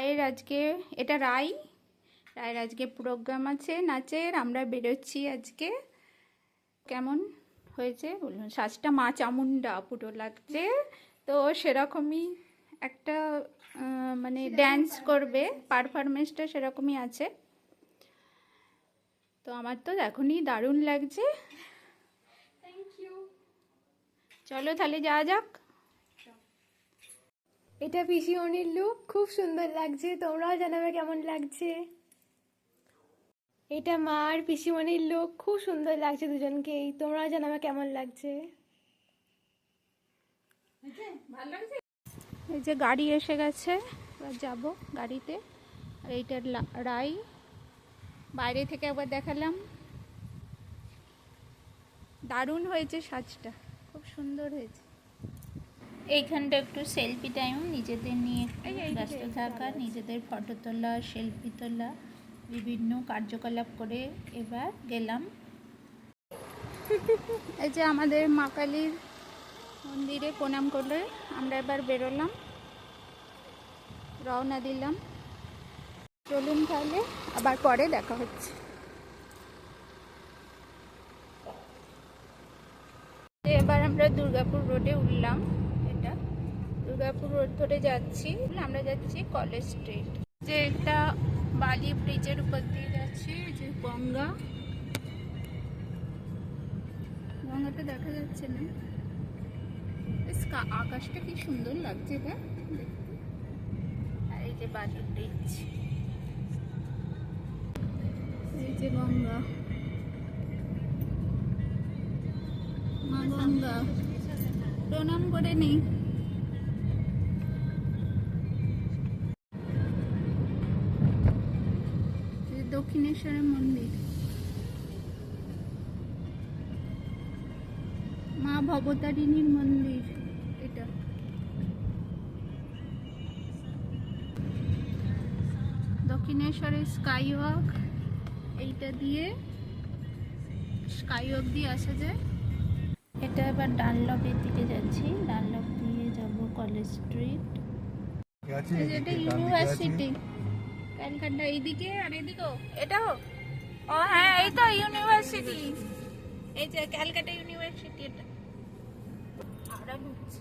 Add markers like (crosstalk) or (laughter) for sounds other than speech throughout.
রায়ের আজকে এটা রায় রায়ের আজকে প্রোগ্রাম আছে নাচের। আমরা বেরোচ্ছি আজকে। কেমন হয়েছে বলুন? সাজটা মা চামুন্ডা পুরো লাগছে। তো সেরকমই একটা মানে ড্যান্স করবে। পারফরমেন্সটা সেরকমই আছে। তো আমার তো এখনই দারুণ লাগছে। থ্যাংক ইউ চলো তাহলে যাওয়া যাক। এটা পিসিমণির লুক খুব সুন্দর লাগছে। তোমরাও জানাবে কেমন লাগছে? এটা মা আর পিসিমণির লুক খুব সুন্দর লাগছে দুজনকেই তোমরাও জানাবে কেমন লাগছে? এই যে গাড়ি এসে গেছে, এবার যাব গাড়িতে। আর এইটার রাই। বাইরে থেকে একবার দেখালাম। দারুণ হয়েছে সাজটা, খুব সুন্দর হয়েছে। এইখানটা একটু সেলফি টাইম নিজেদের নিয়ে একটু ব্যস্ত থাকা নিজেদের ফটো তোলা সেলফি তোলা বিভিন্ন কার্যকলাপ করে এবার গেলাম। (laughs) এই যে আমাদের মা কালীর মন্দিরে প্রণাম করলে আমরা এবার বেরোলাম। রওনা দিলাম। চলুন তাহলে আবার পরে দেখা হচ্ছে। এবার আমরা দুর্গাপুর রোডে উঠলাম। দুর্গাপুর রোড ধরে যাচ্ছি। আমরা যাচ্ছি কলেজ স্ট্রিট। যে একটা বালি ব্রিজের উপর দিয়ে যাচ্ছি যে গঙ্গা। গঙ্গাটা দেখা যাচ্ছে না। আকাশটা কি সুন্দর লাগছে এটা? এই যে বালি ব্রিজ। এই যে গঙ্গা। মা গঙ্গা। প্রণাম করে নেই। দক্ষিণেশ্বরের মন্দির। মা ভবতারিণীর মন্দির এটা। দক্ষিণেশ্বরের স্কাই ওয়াক এইটা দিয়ে স্কাই ওয়াক দিয়ে আসা যায়। এটা এবার ডানলপের দিকে যাচ্ছি। ডানলপ দিয়ে যাব কলেজ স্ট্রিট। এটা এদিকে, ইউনিভার্সিটি ক্যালকাটা এইদিকে আর এদিকেও এটাও? ও হ্যাঁ এই তো ইউনিভার্সিটি এই যে ক্যালকাটা ইউনিভার্সিটি এটা। আড়াল হচ্ছে।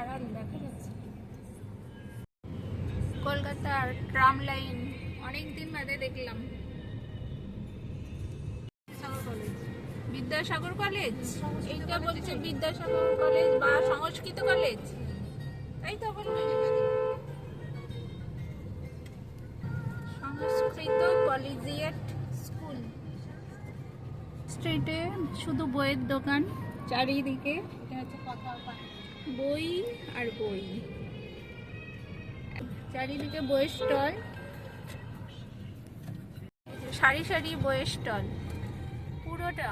আড়াল, দেখা যাচ্ছে। কলকাতার ট্রাম লাইন, অনেক দিন বাদে দেখলাম। বিদ্যাসাগর কলেজ এইটা বলছে বিদ্যাসাগর কলেজ বা সংস্কৃত কলেজ তাই তো বলল কলেজিয়েট স্কুল। স্ট্রিটে শুধু বইয়ের দোকান। চারিদিকে বই আর বই। চারিদিকে বইয়ের স্টল। সারি সারি বইয়ের স্টল। পুরোটা।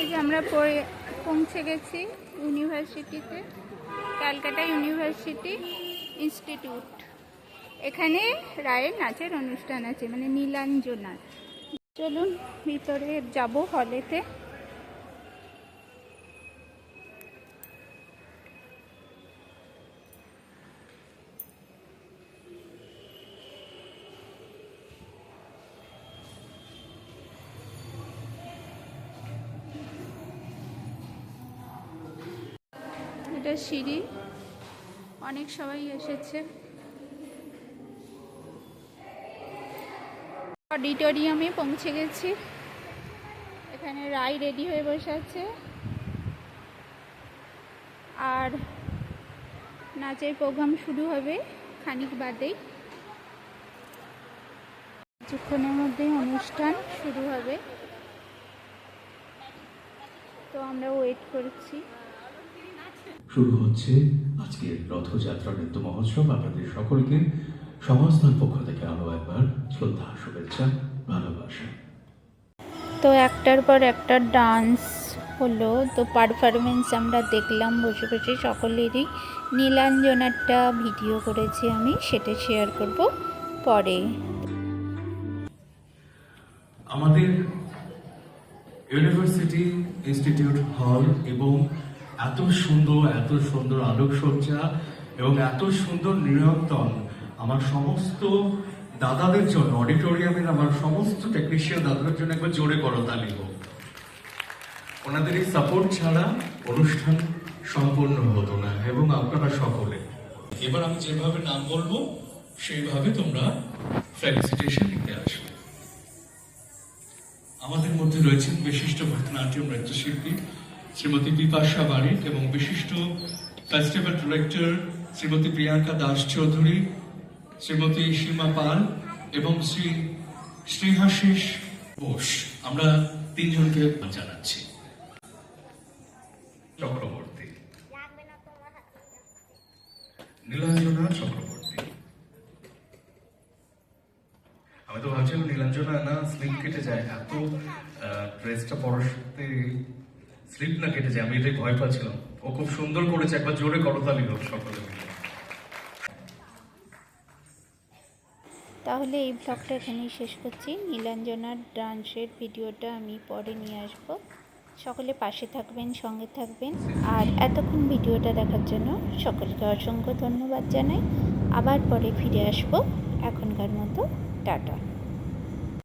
এই যে আমরা পড়ে পৌঁছে গেছি ইউনিভার্সিটিতে। Calcutta university institute. এখানে রায়ের নাচের অনুষ্ঠান আছে মানে নীলাঞ্জনার। চলুন ভিতরে যাব হলেতে এটা সিঁড়ি। অনেক সবাই এসেছে। অডিটোরিয়ামে পৌঁছে গেছি। এখানে রাই রেডি হয়ে বসে আছে। আর নাচের প্রোগ্রাম শুরু হবে খানিক বাদেই। কিছুক্ষণের মধ্যেই অনুষ্ঠান শুরু হবে। তো আমরা ওয়েট করছি। শুরু হচ্ছে আজকের রথযাত্রা নৃত্য মহোৎসব। আপনাদের সকলকে সমাজদান পক্ষ থেকে আরও একবার শ্রদ্ধা শুভেচ্ছা ভালোবাসা। তো একটার পর একটা ডান্স হলো। তো পারফরমেন্স আমরা দেখলাম বসে বসে সকলেরই। নীলাঞ্জনারটা ভিডিও করেছি আমি সেটা শেয়ার করব পরে। আমাদের ইউনিভার্সিটি ইনস্টিটিউট হল এবং এত সুন্দর এত সুন্দর আলোকসজ্জা এবং এত সুন্দর নিরন্তন আমার সমস্ত দাদাদের জন্য অডিটোরিয়ামের আমার সমস্ত টেকনিশিয়ান দাদাদের জন্য একবার জোরে করো তালি হোক ওনাদের এই সাপোর্ট ছাড়া অনুষ্ঠান সম্পূর্ণ হতো না এবং আপনারা সকলে। এবার আমি যেভাবে নাম বলব, সেইভাবে তোমরা ফেলিসিটেশন নিতে আসবে। আমাদের মধ্যে রয়েছেন বিশিষ্ট ভরতনাট্যম নৃত্যশিল্পী শ্রীমতী বিপাশা বারিক এবং বিশিষ্ট ফেস্টিভ্যাল ডিরেক্টর শ্রীমতী প্রিয়াঙ্কা দাস চৌধুরী, শ্রীমতী সীমা পাল এবং শ্রী শ্রীহাশিস বোস। আমরা তিনজনকে জানাচ্ছি। চক্রবর্তী। নীলাঞ্জনা চক্রবর্তী। আমি তো ভাবছিলাম নীলাঞ্জনা না স্লিপ কেটে যায়। এত ড্রেসটা পরশতে স্লিপ না কেটে যায়, আমি এটাই ভয় পাচ্ছিলাম। ও খুব সুন্দর করেছে, একবার জোরে করতালি হোক সকলে তাহলে এই ব্লগটা এখানেই শেষ করছি। নীলাঞ্জনার ডান্সের ভিডিওটা আমি পরে নিয়ে আসব। সকলে পাশে থাকবেন, সঙ্গে থাকবেন। আর এতক্ষণ ভিডিওটা দেখার জন্য সকলকে অসংখ্য ধন্যবাদ জানাই। আবার পরে ফিরে আসব এখনকার মতো। টাটা।